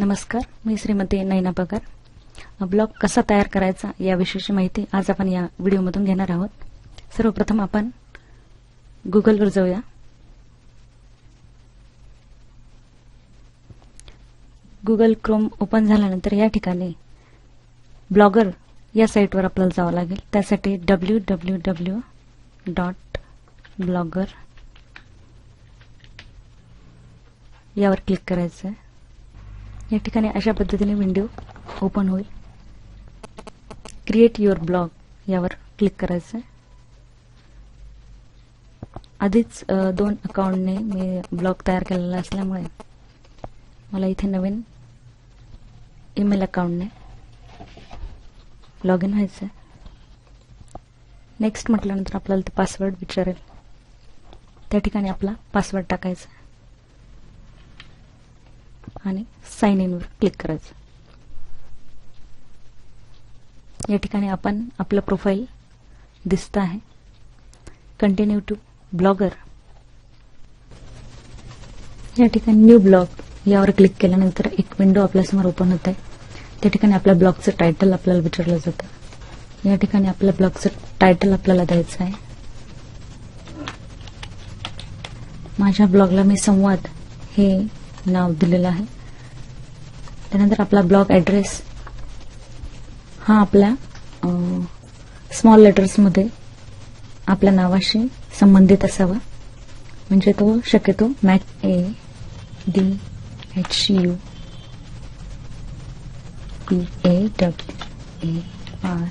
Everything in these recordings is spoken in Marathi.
नमस्कार मी श्रीमती नैना पगार. ब्लॉग कसा तयार करायचा याविषयीची माहिती आज आपण या व्हिडिओमधून घेणार आहोत. सर्वप्रथम आपण गुगलवर जाऊया. गुगल क्रोम ओपन झाल्यानंतर या ठिकाणी ब्लॉगर या साईटवर आपल्याला जावं लागेल. त्यासाठी W W W dot blogger यावर क्लिक करायचं आहे या ठिकाणी अशा पद्धतीने विंडो ओपन होईल. क्रिएट युअर ब्लॉग यावर क्लिक करायचं आहे. आधीच दोन अकाउंटने मी ब्लॉग तयार केलेला असल्यामुळे मला इथे नवीन ईमेल अकाउंटने लॉग इन व्हायचं आहे नेक्स्ट म्हटल्यानंतर आपल्याला ते पासवर्ड विचारेल. त्या ठिकाणी आपला पासवर्ड टाकायचा आणि साइन इनवर क्लिक करायचं. या ठिकाणी आपण आपलं प्रोफाईल दिसत आहे. कंटिन्यू टू ब्लॉगर या ठिकाणी न्यू ब्लॉग यावर क्लिक केल्यानंतर एक विंडो आपल्यासमोर ओपन होत आहे. त्या ठिकाणी आपल्या ब्लॉगचं टायटल आपल्याला विचारलं जातं. या ठिकाणी आपल्या ब्लॉगचं टायटल आपल्याला द्यायचं आहे. माझ्या ब्लॉगला मी संवाद हे नाव दिलेलं आहे. त्यानंतर आपला ब्लॉग ॲड्रेस हा आपल्या स्मॉल लेटर्समध्ये आपल्या नावाशी संबंधित असावा. म्हणजे तो शक्यतो Mac A D H U P A W A R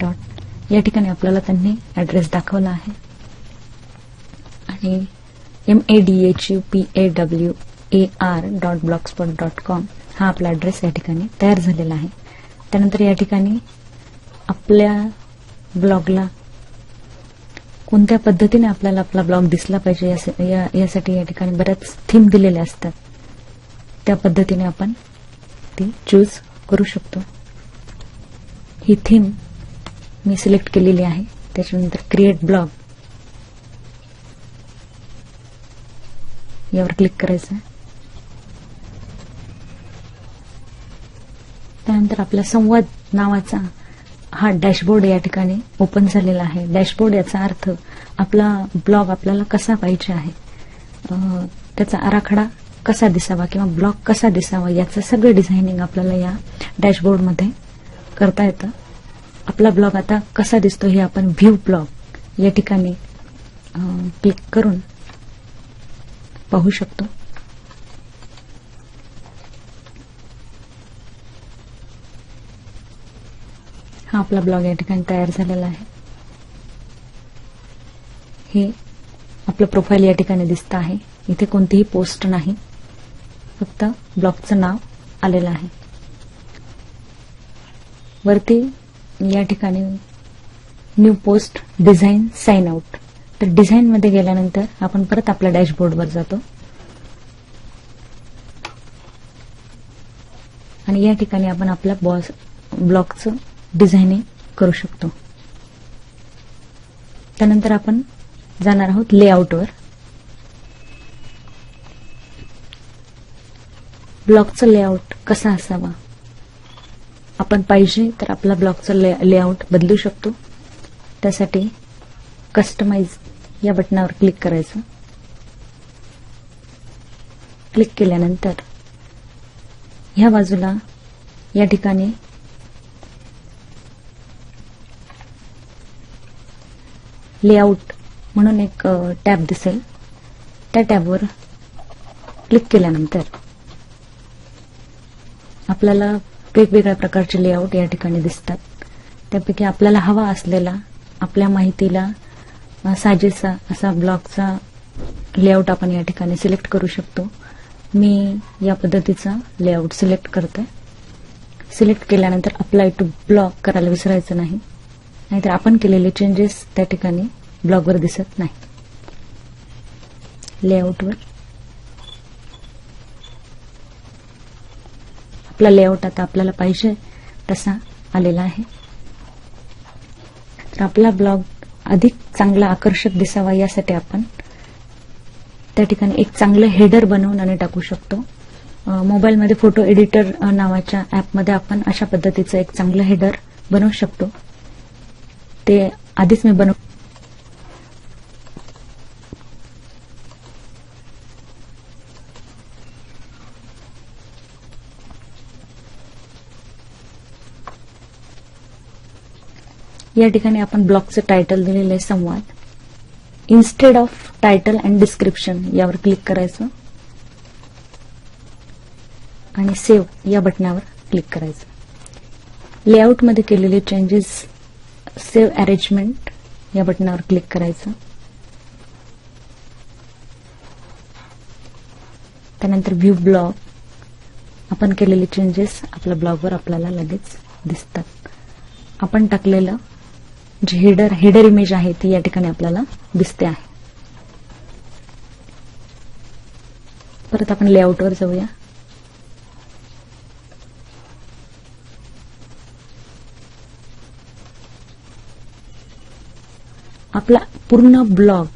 dot या ठिकाणी आपल्याला त्यांनी ॲड्रेस दाखवला आहे. आणि M A D H U P A W A R dot blog spot dot com हा आपला ॲड्रेस या ठिकाणी तयार झालेला आहे. त्यानंतर या ठिकाणी आपल्या ब्लॉगला कोणत्या पद्धतीने आपल्याला आपला ब्लॉग दिसला पाहिजे यास- या- यासाठी या ठिकाणी बऱ्याच थीम दिलेल्या असतात. त्या पद्धतीने आपण ती चूज करू शकतो. ही थीम मी सिलेक्ट केलेली आहे. त्याच्यानंतर क्रिएट ब्लॉग यावर क्लिक करायचं त्यानंतर आपला संवाद नावाचा हा डॅशबोर्ड या ठिकाणी ओपन झालेला आहे. डॅशबोर्ड याचा अर्थ आपला ब्लॉग आपल्याला कसा पाहिजे आहे? त्याचा आराखडा कसा दिसावा किंवा ब्लॉग कसा दिसावा याचं सगळं डिझायनिंग आपल्याला या डॅशबोर्डमध्ये करता येतं. आपला ब्लॉग आता कसा दिसतो हे आपण व्ह्यू ब्लॉग या ठिकाणी क्लिक करून पाहू शकतो. हा आपला ब्लॉग या ठिकाणी तयार झालेला आहे. हे आपलं प्रोफाईल या ठिकाणी दिसतं आहे. इथे कोणतीही पोस्ट नाही. फक्त ब्लॉगचं नाव आलेलं आहे. वरती या ठिकाणी new post design sign out तर डिझाईन मध्ये गेल्यानंतर आपण परत आपल्या डॅशबोर्डवर जातो. आणि या ठिकाणी आपण आपल्या बॉस ब्लॉकचं डिझायनिंग करू शकतो. त्यानंतर आपण जाणार आहोत लेआउटवर ब्लॉकचं लेआउट कसा असावा? आपण पाहिजे तर आपला ब्लॉकचं ले लेआउट बदलू शकतो. त्यासाठी कस्टमाइज या बटनावर क्लिक करायचं. क्लिक केल्यानंतर ह्या बाजूला या ठिकाणी लेआउट म्हणून एक टॅब दिसेल. त्या टॅबवर क्लिक केल्यानंतर आपल्याला वेगवेगळ्या प्रकारचे लेआउट या ठिकाणी दिसतात. त्यापैकी आपल्याला हवा असलेला आपल्या माहितीला साजेसा असा ब्लॉगचा लेआउट आपण या ठिकाणी सिलेक्ट करू शकतो. मी या पद्धतीचा लेआउट सिलेक्ट करते. सिलेक्ट केल्यानंतर अप्लाय टू ब्लॉग करायला विसरायचं नाही. नाहीतर आपण केलेले चेंजेस त्या ठिकाणी ब्लॉगवर दिसत नाही. लेआउटवर आपला लेआउट आता आपल्याला पाहिजे तसा आलेला आहे. तर आपला ब्लॉग अधिक चांगला आकर्षक दिसावा यासाठी आपण त्या ठिकाणी एक चांगलं हेडर बनवून आणि टाकू शकतो. मोबाईलमध्ये फोटो एडिटर नावाच्या ॲपमध्ये आपण अशा पद्धतीचं एक चांगलं हेडर बनवू शकतो. ते आधीच मी बनव या ठिकाणी आपण ब्लॉगचं टायटल दिलेलं आहे संवाद. Instead of title and description यावर क्लिक करायचं. आणि सेव्ह या बटनावर क्लिक करायचं. लेआउटमध्ये केलेले चेंजेस सेव्ह अरेंजमेंट या बटनावर क्लिक करायचं. त्यानंतर व्ह्यू ब्लॉग आपण केलेले चेंजेस आपल्या ब्लॉगवर आपल्याला लगेच दिसतात. आपण टाकलेलं जे हेडर हेडर इमेज आहे ती या ठिकाणी आपल्याला दिसते आहे. परत आपण लेआउटवर जाऊया. आपला पूर्ण ब्लॉग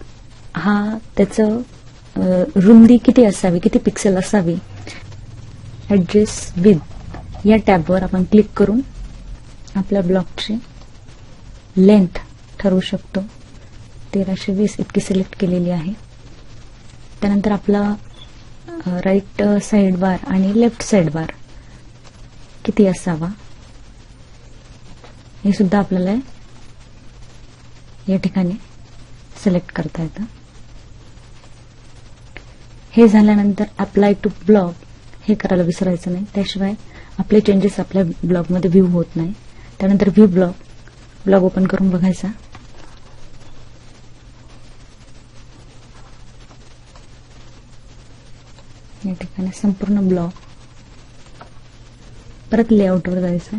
हा त्याचं रुंदी किती असावी किती पिक्सेल असावी? ऍड्रेस विथ या टॅबवर आपण क्लिक करून आपल्या ब्लॉगची लेंथ ठरवू शकतो. तेराशे वीस इतकी सिलेक्ट केलेली आहे. त्यानंतर आपला राईट साईड बार आणि लेफ्ट साईड बार किती असावा? हे सुद्धा आपल्याला या ठिकाणी सिलेक्ट करता येतं. हे झाल्यानंतर अप्लाय टू ब्लॉग हे करायला विसरायचं नाही. त्याशिवाय आपले चेंजेस आपल्या ब्लॉगमध्ये व्ह्यू होत नाही. त्यानंतर व्ह्यू ब्लॉग ब्लॉग ओपन करून बघायचा. या ठिकाणी संपूर्ण ब्लॉग. परत लेआउटवर जायचं.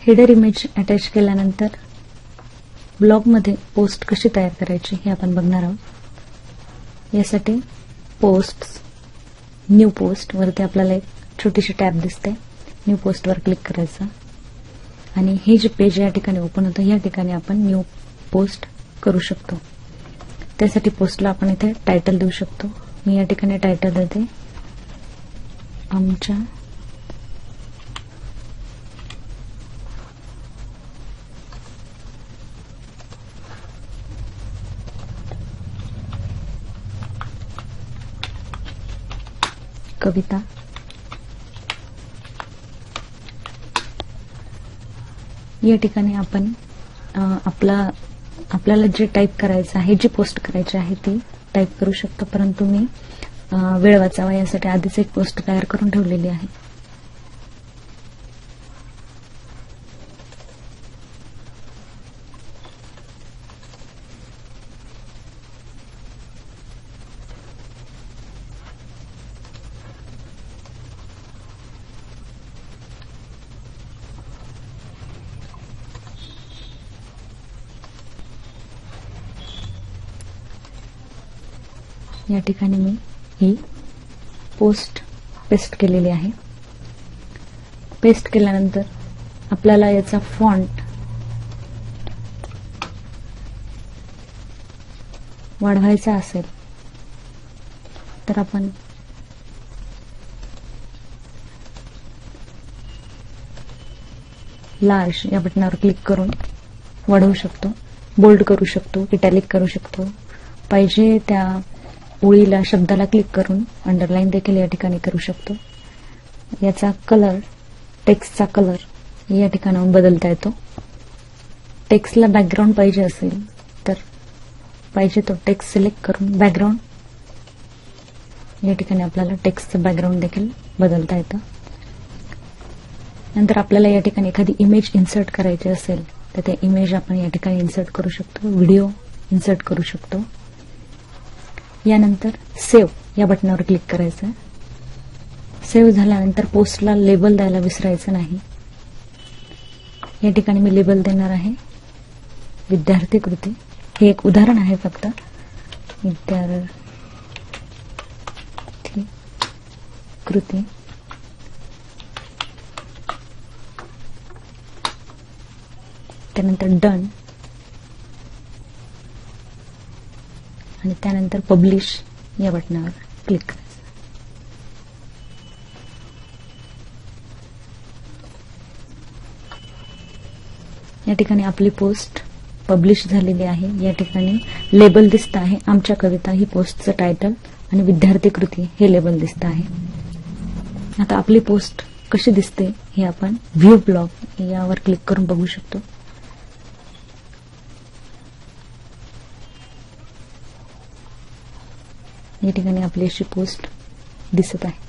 हेडर इमेज अटॅच केल्यानंतर ब्लॉगमध्ये पोस्ट कशी तयार करायची हे आपण बघणार आहोत. यासाठी पोस्ट न्यू पोस्ट वरती आपल्याला एक छोटीशी टॅब दिसते. न्यू पोस्टवर क्लिक करायचं. आणि हे जे पेज या ठिकाणी ओपन होतं या ठिकाणी आपण न्यू पोस्ट करू शकतो. त्यासाठी पोस्टला आपण इथे टायटल देऊ शकतो. मी या ठिकाणी टायटल देते. आमच्या कविता. या ठिकाणी आपण आपला आपल्याला जे टाईप करायचं आहे जी पोस्ट करायची आहे ती टाईप करू शकतो. परंतु मी वेळ वाचावा यासाठी आधीच एक पोस्ट तयार करून ठेवलेली आहे. या ठिकाणी मी ही पोस्ट पेस्ट केलेली आहे. पेस्ट केल्यानंतर आपल्याला याचा फॉन्ट वाढवायचा असेल तर आपण लार्ज या बटनावर क्लिक करून वाढवू शकतो बोल्ड करू शकतो इटॅलिक करू शकतो. पाहिजे त्या ओळीला शब्दाला क्लिक करून अंडरलाईन देखील या ठिकाणी करू शकतो. याचा कलर टेक्स्टचा कलर या ठिकाणाहून बदलता येतो. टेक्स्टला बॅकग्राऊंड पाहिजे असेल तर पाहिजे तो टेक्स्ट सिलेक्ट करून बॅकग्राऊंड या ठिकाणी आपल्याला टेक्स्टचं बॅकग्राऊंड देखील बदलता येतं. नंतर आपल्याला या ठिकाणी एखादी इमेज इन्सर्ट करायची असेल तर त्या इमेज आपण या ठिकाणी इन्सर्ट करू शकतो. व्हिडिओ इन्सर्ट करू शकतो. यानंतर सेव्ह या बटनावर क्लिक करायचं. सेव्ह झाल्यानंतर पोस्टला लेबल द्यायला विसरायचं नाही. या ठिकाणी मी लेबल देणार आहे. विद्यार्थी कृती. हे एक उदाहरण आहे फक्त. विद्यार्थी कृती. त्यानंतर डन. आणि त्यानंतर पब्लिश या बटनावर क्लिक करायचं या ठिकाणी आपली पोस्ट पब्लिश झालेली आहे. या ठिकाणी लेबल दिसत आहे. आमच्या कविता ही पोस्टचं टायटल आणि विद्यार्थी कृती हे लेबल दिसत आहे. आता आपली पोस्ट कशी दिसते हे आपण व्ह्यू ब्लॉग यावर क्लिक करून बघू शकतो. या ठिकाणी आपली अशी पोस्ट दिसत आहे.